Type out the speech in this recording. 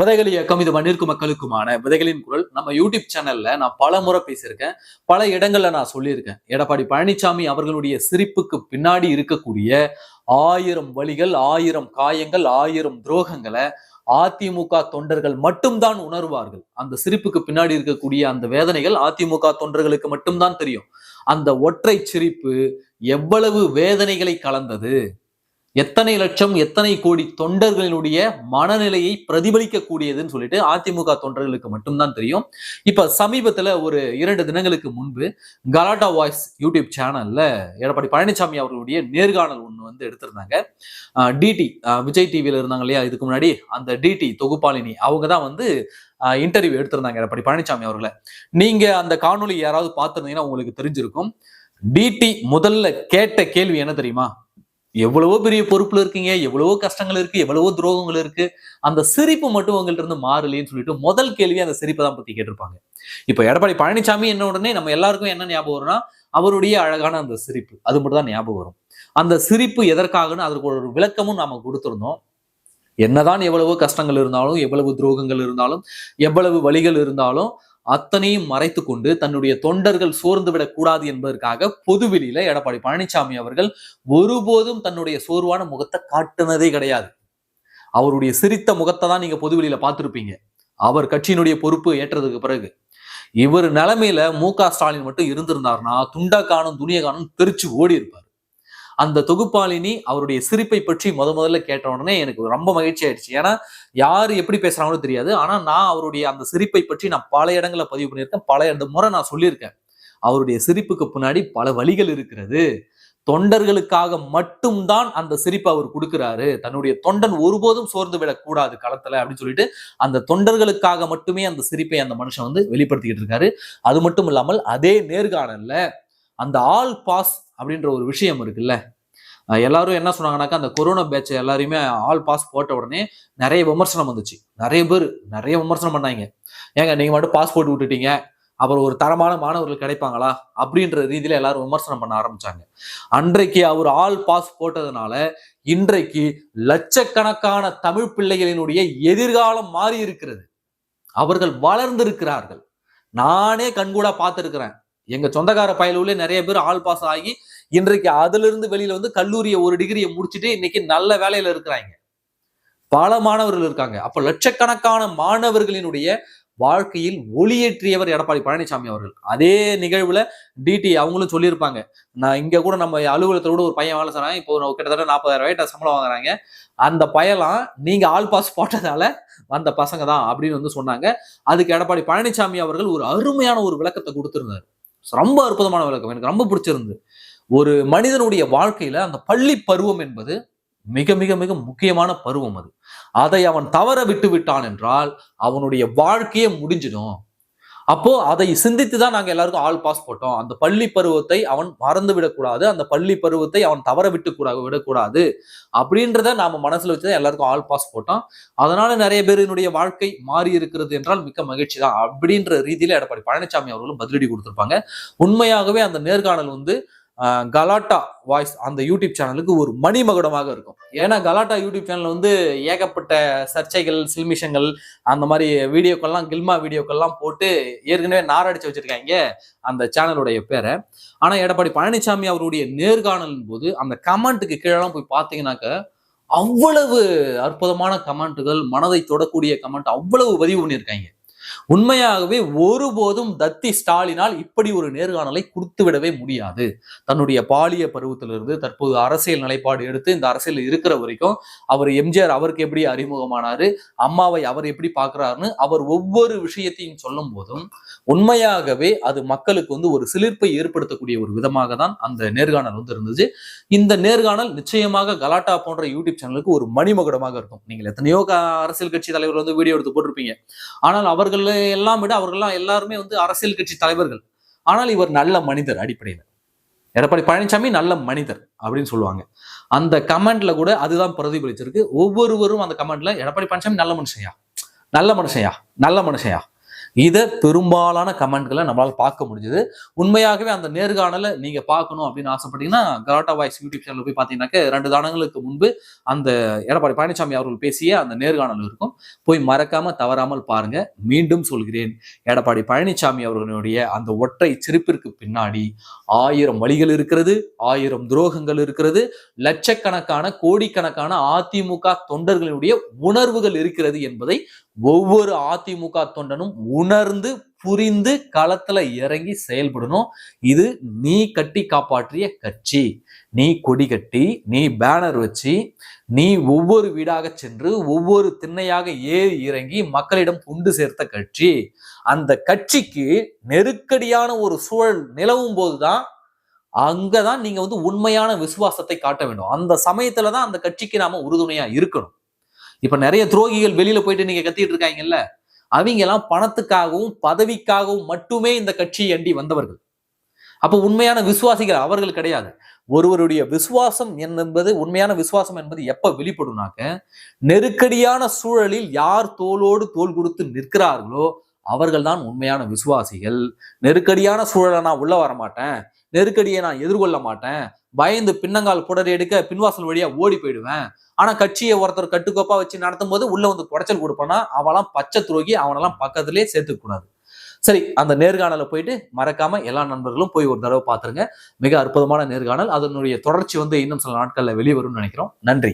விதைகள் இயக்கம் இது மண்ணிற்கு மக்களுக்குமான விதைகளின் குரல். நம்ம யூடியூப் சேனல்ல நான் பல முறை பேசியிருக்கேன். பல இடங்கள்ல நான் சொல்லியிருக்கேன். எடப்பாடி பழனிசாமி அவர்களுடைய சிரிப்புக்கு பின்னாடி இருக்கக்கூடிய ஆயிரம் வழிகள் ஆயிரம் காயங்கள் ஆயிரம் துரோகங்களை அதிமுக தொண்டர்கள் மட்டும்தான் உணர்வார்கள். அந்த சிரிப்புக்கு பின்னாடி இருக்கக்கூடிய அந்த வேதனைகள் அதிமுக தொண்டர்களுக்கு மட்டும்தான் தெரியும். அந்த ஒற்றை சிரிப்பு எவ்வளவு வேதனைகளை கலந்தது? எத்தனை லட்சம் எத்தனை கோடி தொண்டர்களினுடைய மனநிலையை பிரதிபலிக்கக்கூடியதுன்னு சொல்லிட்டு அதிமுக தொண்டர்களுக்கு மட்டும்தான் தெரியும். இப்ப சமீபத்துல ஒரு இரண்டு தினங்களுக்கு முன்பு கலாட்டா வாய்ஸ் யூடியூப் சேனல்ல எடப்பாடி பழனிசாமி அவர்களுடைய நேர்காணல் ஒன்று வந்து எடுத்திருந்தாங்க. டிடி விஜய் டிவியில இருந்தாங்க இல்லையா? இதுக்கு முன்னாடி அந்த டிடி தொகுப்பாளினி அவங்க தான் வந்து இன்டர்வியூ எடுத்திருந்தாங்க எடப்பாடி பழனிசாமி அவர்களை. நீங்க அந்த காணொலி யாராவது பார்த்திருந்தீங்கன்னா உங்களுக்கு தெரிஞ்சிருக்கும். டிடி முதல்ல கேட்ட கேள்வி என்ன தெரியுமா? எவ்வளவோ பெரிய பொறுப்புல இருக்கீங்க எவ்வளவோ கஷ்டங்கள் இருக்கு எவ்வளவோ துரோகங்கள் இருக்கு. அந்த சிரிப்பு மட்டும் உங்கள்ட்ட இருந்து மாறலைன்னு சொல்லிட்டு முதல் கேள்வி அந்த சிரிப்பை தான் பத்தி கேட்டிருப்பாங்க. இப்ப எடப்பாடி பழனிசாமி என்ன உடனே நம்ம எல்லாருக்கும் என்ன ஞாபகம் வரும்னா அவருடைய அழகான அந்த சிரிப்பு. அது மட்டும் தான் ஞாபகம் வரும். அந்த சிரிப்பு எதற்காகன்னு அதற்கு ஒரு விளக்கமும் நாம கொடுத்துருந்தோம். என்னதான் எவ்வளவோ கஷ்டங்கள் இருந்தாலும் எவ்வளவு துரோகங்கள் இருந்தாலும் எவ்வளவு வழிகள் இருந்தாலும் அத்தனையும் மறைத்து கொண்டு தன்னுடைய தொண்டர்கள் சோர்ந்து விடக்கூடாது என்பதற்காக பொதுவெளியில எடப்பாடி பழனிசாமி அவர்கள் ஒருபோதும் தன்னுடைய சோர்வான முகத்தை காட்டுனதே கிடையாது. அவருடைய சிரித்த முகத்தை தான் நீங்க பொதுவெளியில பார்த்திருப்பீங்க. அவர் கட்சியினுடைய பொறுப்பு ஏற்றதுக்கு பிறகு. இவர் நிலைமையில மு க ஸ்டாலின் மட்டும் இருந்திருந்தாருன்னா துண்டா காணும் துணிய காணும் தெரிச்சு ஓடி இருப்பார் அந்த தொகுப்பாளினி அவருடைய சிரிப்பை பற்றி முத முதல்ல கேட்ட உடனே எனக்கு ரொம்ப மகிழ்ச்சி ஆயிடுச்சு. ஏன்னா யார் எப்படி பேசுறாங்களோ தெரியாது. ஆனா நான் அவருடைய அந்த சிரிப்பை பற்றி நான் பல இடங்களை பதிவு பண்ணியிருக்கேன். பல இந்த முறை நான் சொல்லியிருக்கேன். அவருடைய சிரிப்புக்கு பின்னாடி பல வழிகள் இருக்கிறது. தொண்டர்களுக்காக மட்டும்தான் அந்த சிரிப்பை அவர் கொடுக்கிறாரு. தன்னுடைய தொண்டன் ஒருபோதும் சோர்ந்து விடக்கூடாது களத்துல அப்படின்னு சொல்லிட்டு அந்த தொண்டர்களுக்காக மட்டுமே அந்த சிரிப்பை அந்த மனுஷன் வந்து வெளிப்படுத்திக்கிட்டு இருக்காரு. அது மட்டும் இல்லாமல் அதே நேர்காணல்ல அந்த ஆல் பாஸ் அப்படின்ற ஒரு விஷயம் இருக்குல்ல. எல்லாரும் என்ன சொன்னாங்கன்னாக்கா அந்த கொரோனா பேட்ச் எல்லாரையுமே ஆல் பாஸ் போட்ட உடனே நிறைய விமர்சனம் வந்துச்சு. நிறைய பேர் நிறைய விமர்சனம் பண்ணாங்க. ஏங்க நீங்க மட்டும் பாஸ் போட்டு விட்டுட்டீங்க. அப்புறம் ஒரு தரமான மாணவர்கள் கிடைப்பாங்களா? அப்படின்ற ரீதியில எல்லாரும் விமர்சனம் பண்ண ஆரம்பிச்சாங்க. அன்றைக்கு அவர் ஆல் பாஸ் போட்டதுனால இன்றைக்கு லட்சக்கணக்கான தமிழ் பிள்ளைகளினுடைய எதிர்காலம் மாறி இருக்கிறது. அவர்கள் வளர்ந்திருக்கிறார்கள். நானே கண்கூடா பார்த்துருக்குறேன். எங்க சொந்தக்கார பயலுள்ள நிறைய பேர் ஆல் பாஸ் ஆகி இன்றைக்கு அதுல இருந்து வெளியில வந்து கல்லூரியை ஒரு டிகிரியை முடிச்சுட்டு இன்னைக்கு நல்ல வேலையில இருக்கிறாங்க. பல மாணவர்கள் இருக்காங்க. அப்ப லட்சக்கணக்கான மாணவர்களினுடைய வாழ்க்கையில் ஒளியேற்றியவர் எடப்பாடி பழனிசாமி அவர்கள். அதே நிகழ்வுல டிடி அவங்களும் சொல்லியிருப்பாங்க. நான் இங்க கூட நம்ம அலுவலகத்தில் கூட ஒரு பையன் வேலை செய்றாங்க இப்போ கிட்டத்தட்ட நாற்பதாயிரம் ரூபாய் சம்பளம் வாங்குறாங்க. அந்த பயலாம் நீங்க ஆல் பாஸ் போட்டதால வந்த பசங்க தான் அப்படின்னு வந்து சொன்னாங்க. அதுக்கு எடப்பாடி பழனிசாமி அவர்கள் ஒரு அருமையான ஒரு விளக்கத்தை கொடுத்திருந்தார். ரொம்ப அற்புதமான விளக்கம். எனக்கு ரொம்ப பிடிச்சிருந்து ஒரு மனிதனுடைய வாழ்க்கையில அந்த பள்ளி பருவம் என்பது மிக மிக மிக முக்கியமான பருவம் அது. அதை அவன் தவற விட்டு விட்டான் என்றால் அவனுடைய வாழ்க்கையே முடிஞ்சிடும். அப்போ அதை சிந்தித்து தான் நாங்க எல்லாருக்கும் ஆல் பாஸ் போட்டோம். அந்த பள்ளி பருவத்தை அவன் மறந்து விடக்கூடாது. அந்த பள்ளி பருவத்தை அவன் தவற விட்டு கூட விடக்கூடாது அப்படின்றத நாம மனசுல வச்சுதான் எல்லாருக்கும் ஆல் பாஸ் போட்டோம். அதனால நிறைய பேரினுடைய வாழ்க்கை மாறி இருக்கிறது என்றால் மிக்க மகிழ்ச்சி தான் அப்படின்ற ரீதியில எடப்பாடி பழனிசாமி அவர்களும் பதிலடி கொடுத்திருப்பாங்க. உண்மையாகவே அந்த நேர்காணல் வந்து கலாட்டா வாய்ஸ் அந்த யூடியூப் சேனலுக்கு ஒரு மணிமகுடமாக இருக்கும். ஏன்னா கலாட்டா யூடியூப் சேனல் வந்து ஏகப்பட்ட சர்ச்சைகள் சில்மிஷங்கள் அந்த மாதிரி வீடியோக்கள்லாம் கில்மா வீடியோக்கள்லாம் போட்டு ஏற்கனவே நாரடிச்சு வச்சிருக்காங்க அந்த சேனலுடைய பேரை. ஆனால் எடப்பாடி பழனிசாமி அவருடைய நேர்காணலின் போது அந்த கமெண்ட்டுக்கு கீழெல்லாம் போய் பார்த்தீங்கன்னாக்க அவ்வளவு அற்புதமான கமெண்ட்டுகள் மனதை தொடக்கூடிய கமெண்ட் அவ்வளவு பதிவு பண்ணியிருக்காங்க. உண்மையாகவே ஒருபோதும் தத்தி ஸ்டாலினால் இப்படி ஒரு நேர்காணலை கொடுத்து விடவே முடியாது. தன்னுடைய பாலிய பருவத்திலிருந்து தற்போது அரசியல் நிலைப்பாடு எடுத்து இந்த அரசியல் இருக்கிற வரைக்கும் அவர் எம்ஜிஆர் அவருக்கு எப்படி அறிமுகமானாரு அம்மாவை அவர் எப்படி பார்க்கிறாருன்னு அவர் ஒவ்வொரு விஷயத்தையும் சொல்லும் போதும் உண்மையாகவே அது மக்களுக்கு வந்து ஒரு சிலிர்ப்பை ஏற்படுத்தக்கூடிய ஒரு விதமாக தான் அந்த நேர்காணல் வந்து இருந்துச்சு இந்த நேர்காணல் நிச்சயமாக கலாட்டா போன்ற யூடியூப் சேனலுக்கு ஒரு மணிமகுடமாக இருக்கும். நீங்கள் எத்தனையோ அரசியல் கட்சி தலைவர் வந்து வீடியோ எடுத்து போட்டிருப்பீங்க. ஆனால் அவர்கள் எல்லாம் விட அவர்கள்லாம் எல்லாருமே வந்து அரசியல் கட்சி தலைவர்கள். ஆனால் இவர் நல்ல மனிதர் அடிப்படையில். எடப்பாடி பழனிசாமி நல்ல மனிதர் அப்படின்னு சொல்லுவாங்க. அந்த கமெண்ட்ல கூட அதுதான் பிரதிபலிச்சிருக்கு. ஒவ்வொருவரும் அந்த கமெண்ட்ல எடப்பாடி பழனிசாமி நல்ல மனுஷையா நல்ல மனுஷையா நல்ல மனுஷையா இதை பெரும்பாலான கமெண்ட்களை நம்மளால பார்க்க முடிஞ்சது. உண்மையாகவே அந்த நேர்காணலை நீங்க பார்க்கணும் அப்படின்னு ஆசைப்பட்டீங்கன்னா கலாட்டா வாய்ஸ் யூடியூப் சேனல் போய் பார்த்தீங்கன்னாக்க ரெண்டு தானங்களுக்கு முன்பு அந்த எடப்பாடி பழனிசாமி அவர்கள் பேசிய அந்த நேர்காணல் இருக்கும். போய் மறக்காம தவறாமல் பாருங்க. மீண்டும் சொல்கிறேன். எடப்பாடி பழனிசாமி அவர்களுடைய அந்த ஒற்றை சிரிப்பிற்கு பின்னாடி ஆயிரம் வழிகள் இருக்கிறது ஆயிரம் துரோகங்கள் இருக்கிறது லட்சக்கணக்கான கோடிக்கணக்கான அதிமுக தொண்டர்களுடைய உணர்வுகள் இருக்கிறது என்பதை ஒவ்வொரு அதிமுக தொண்டனும் உணர்ந்து புரிந்து களத்துல இறங்கி செயல்படணும். இது நீ கட்டி காப்பாற்றிய கட்சி. நீ கொடி கட்டி நீ பேனர் வச்சு நீ ஒவ்வொரு வீடாக சென்று ஒவ்வொரு திண்ணையாக ஏறி இறங்கி மக்களிடம் கொண்டு சேர்த்த கட்சி. அந்த கட்சிக்கு நெருக்கடியான ஒரு சூழல் நிலவும் போதுதான் அங்கதான் நீங்க வந்து உண்மையான விசுவாசத்தை காட்ட வேண்டும். அந்த சமயத்துல தான் அந்த கட்சிக்கு நாம உறுதுணையா இருக்கணும். இப்ப நிறைய துரோகிகள் வெளியில போயிட்டு நீங்க கத்திட்டு இருக்காங்கல்ல? அவங்க எல்லாம் பணத்துக்காகவும் பதவிக்காகவும் மட்டுமே இந்த கட்சியை அண்டி வந்தவர்கள். அப்போ உண்மையான விசுவாசிகள் அவர்கள் கிடையாது. ஒருவருடைய விசுவாசம் என்பது உண்மையான விசுவாசம் என்பது எப்ப வெளிப்படும்னாக்க நெருக்கடியான சூழலில் யார் தோளோடு தோள் கொடுத்து நிற்கிறார்களோ அவர்கள் தான் உண்மையான விசுவாசிகள். நெருக்கடியான சூழலை நான் உள்ள வர மாட்டேன் நெருக்கடியை நான் எதிர்கொள்ள மாட்டேன். பயந்து பின்னங்கால் புடரை எடுக்க பின்வாசல் வழியா ஓடி போயிடுவேன். ஆனா கட்சியை ஒருத்தர் கட்டுக்கோப்பா வச்சு நடத்தும் போது உள்ள வந்து குடைச்சல் கொடுப்பானா அவெல்லாம் பச்சை துரோகி அவனெல்லாம் பக்கத்திலே சேர்த்து கூடாது. சரி அந்த நேர்காணலை போயிட்டு மறக்காம எல்லா நண்பர்களும் போய் ஒரு தடவை பார்த்துருங்க. மிக அற்புதமான நேர்காணல். அதனுடைய தொடர்ச்சி வந்து இன்னும் சில நாட்கள்ல வெளிவரும்னு நினைக்கிறோம். நன்றி.